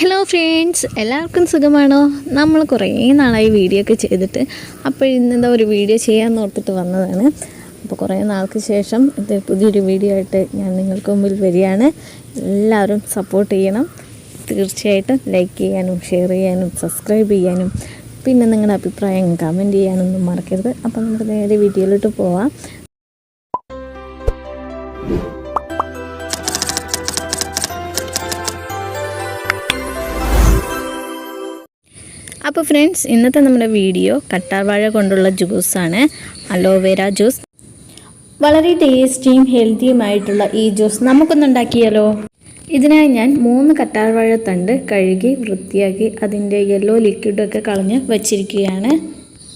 Hello friends എല്ലാവർക്കും സുഖമാണോ? നമ്മൾ കുറേ നാളായി വീഡിയോ ഒക്കെ ചെയ്തിട്ട്. അപ്പോൾ ഇന്നെന്താ ഒരു വീഡിയോ ചെയ്യാമെന്ന് ഓർത്തിട്ട് വന്നതാണ്. അപ്പോൾ കുറേ നാൾക്ക് ശേഷം ഇത് പുതിയൊരു വീഡിയോ ആയിട്ട് ഞാൻ നിങ്ങൾക്ക് മുമ്പിൽ വരികയാണ്. എല്ലാവരും സപ്പോർട്ട് ചെയ്യണം. തീർച്ചയായിട്ടും ലൈക്ക് ചെയ്യാനും ഷെയർ ചെയ്യാനും സബ്സ്ക്രൈബ് ചെയ്യാനും പിന്നെ നിങ്ങളുടെ അഭിപ്രായം കമന്റ് ചെയ്യാനൊന്നും മറക്കരുത്. അപ്പോൾ നമുക്ക് നേരെ വീഡിയോയിലോട്ട് പോവാം. അപ്പോൾ ഫ്രണ്ട്സ് ഇന്നത്തെ നമ്മുടെ വീഡിയോ കട്ടാർവാഴ കൊണ്ടുള്ള ജ്യൂസാണ് അലോവേര ജ്യൂസ് വളരെ ടേസ്റ്റിയും ഹെൽത്തിയുമായിട്ടുള്ള ഈ ജ്യൂസ് നമുക്കൊന്നുണ്ടാക്കിയാലോ ഇതിനായി ഞാൻ മൂന്ന് കട്ടാർവാഴ തണ്ട് കഴുകി വൃത്തിയാക്കി അതിന്റെ യെല്ലോ ലിക്വിഡൊക്കെ കളഞ്ഞ് വച്ചിരിക്കുകയാണ്.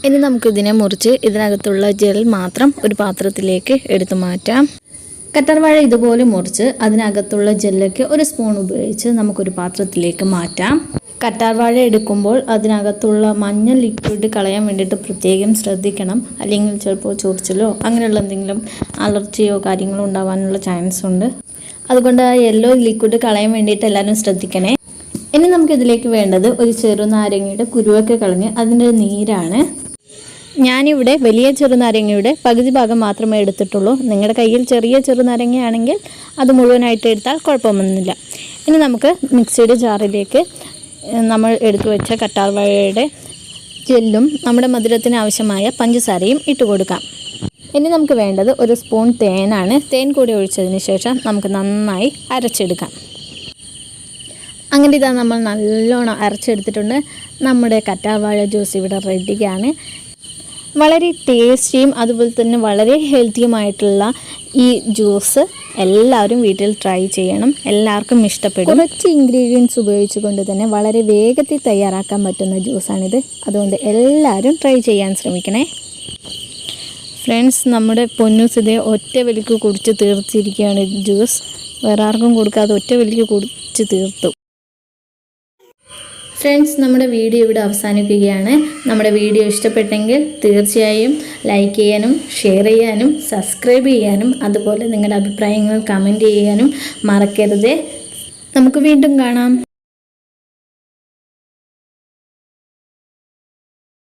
ഇനി നമുക്കിതിനെ മുറിച്ച് ഇതിനകത്തുള്ള ജെൽ മാത്രം ഒരു പാത്രത്തിലേക്ക് എടുത്തു മാറ്റാം. കറ്റാർവാഴ ഇതുപോലെ മുറിച്ച് അതിനകത്തുള്ള ജെല്ലൊക്കെ ഒരു സ്പൂൺ ഉപയോഗിച്ച് നമുക്കൊരു പാത്രത്തിലേക്ക് മാറ്റാം. കറ്റാർവാഴ എടുക്കുമ്പോൾ അതിനകത്തുള്ള മഞ്ഞ ലിക്വിഡ് കളയാൻ വേണ്ടിയിട്ട് പ്രത്യേകം ശ്രദ്ധിക്കണം. അല്ലെങ്കിൽ ചിലപ്പോൾ ചൊറിച്ചിലോ അങ്ങനെയുള്ള എന്തെങ്കിലും അലർജിയോ കാര്യങ്ങളോ ഉണ്ടാവാനുള്ള ചാൻസ് ഉണ്ട്. അതുകൊണ്ട് ആ യെല്ലോ ലിക്വിഡ് കളയാൻ വേണ്ടിയിട്ട് എല്ലാവരും ശ്രദ്ധിക്കണേ. ഇനി നമുക്കിതിലേക്ക് വേണ്ടത് ഒരു ചെറുനാരങ്ങയുടെ കുരുവൊക്കെ കളഞ്ഞ് അതിന്റെ നീരാണ്. ഞാനിവിടെ വലിയ ചെറുനാരങ്ങയുടെ പകുതി ഭാഗം മാത്രമേ എടുത്തിട്ടുള്ളൂ. നിങ്ങളുടെ കയ്യിൽ ചെറിയ ചെറുനാരങ്ങയാണെങ്കിൽ അത് മുഴുവനായിട്ട് എടുത്താൽ കുഴപ്പമൊന്നുമില്ല. ഇനി നമുക്ക് മിക്സിയുടെ ജാറിലേക്ക് നമ്മൾ എടുത്തു വെച്ച കട്ടാർവാഴയുടെ ജെല്ലും നമ്മുടെ മധുരത്തിന് ആവശ്യമായ പഞ്ചസാരയും ഇട്ട് കൊടുക്കാം. ഇനി നമുക്ക് വേണ്ടത് ഒരു സ്പൂൺ തേനാണ്. തേൻ കൂടി ഒഴിച്ചതിന് ശേഷം നമുക്ക് നന്നായി അരച്ചെടുക്കാം. അങ്ങനെ ഇതാ നമ്മൾ നല്ലോണം അരച്ചെടുത്തിട്ടുണ്ട്. നമ്മുടെ കറ്റാവാഴ ജ്യൂസ് ഇവിടെ റെഡിയാണ് വളരെ ടേസ്റ്റിയും അതുപോലെ തന്നെ വളരെ ഹെൽത്തിയുമായിട്ടുള്ള ഈ ജ്യൂസ് എല്ലാവരും വീട്ടിൽ ട്രൈ ചെയ്യണം. എല്ലാവർക്കും ഇഷ്ടപ്പെടും. കുറച്ച് ഇൻഗ്രീഡിയൻസ് ഉപയോഗിച്ചുകൊണ്ട് തന്നെ വളരെ വേഗത്തിൽ തയ്യാറാക്കാൻ പറ്റുന്ന ജ്യൂസാണിത് അതുകൊണ്ട് എല്ലാവരും ട്രൈ ചെയ്യാൻ ശ്രമിക്കണേ. ഫ്രണ്ട്സ് നമ്മുടെ പൊന്നൂസ് ഇതേ ഒറ്റ വലിക്ക് കുടിച്ച് തീർത്തിരിക്കുകയാണ് ജ്യൂസ് വേറെ ആർക്കും കൊടുക്കാതെ ഒറ്റ വലിക്ക് കുടിച്ച് തീർത്തു. ഫ്രണ്ട്സ് നമ്മുടെ വീഡിയോ ഇവിടെ അവസാനിക്കുകയാണ് നമ്മുടെ വീഡിയോ ഇഷ്ടപ്പെട്ടെങ്കിൽ തീർച്ചയായും ലൈക്ക് ചെയ്യാനും ഷെയർ ചെയ്യാനും സബ്സ്ക്രൈബ് ചെയ്യാനും അതുപോലെ നിങ്ങളുടെ അഭിപ്രായങ്ങൾ കമന്റ് ചെയ്യാനും മറക്കരുത്. നമുക്ക് വീണ്ടും കാണാം.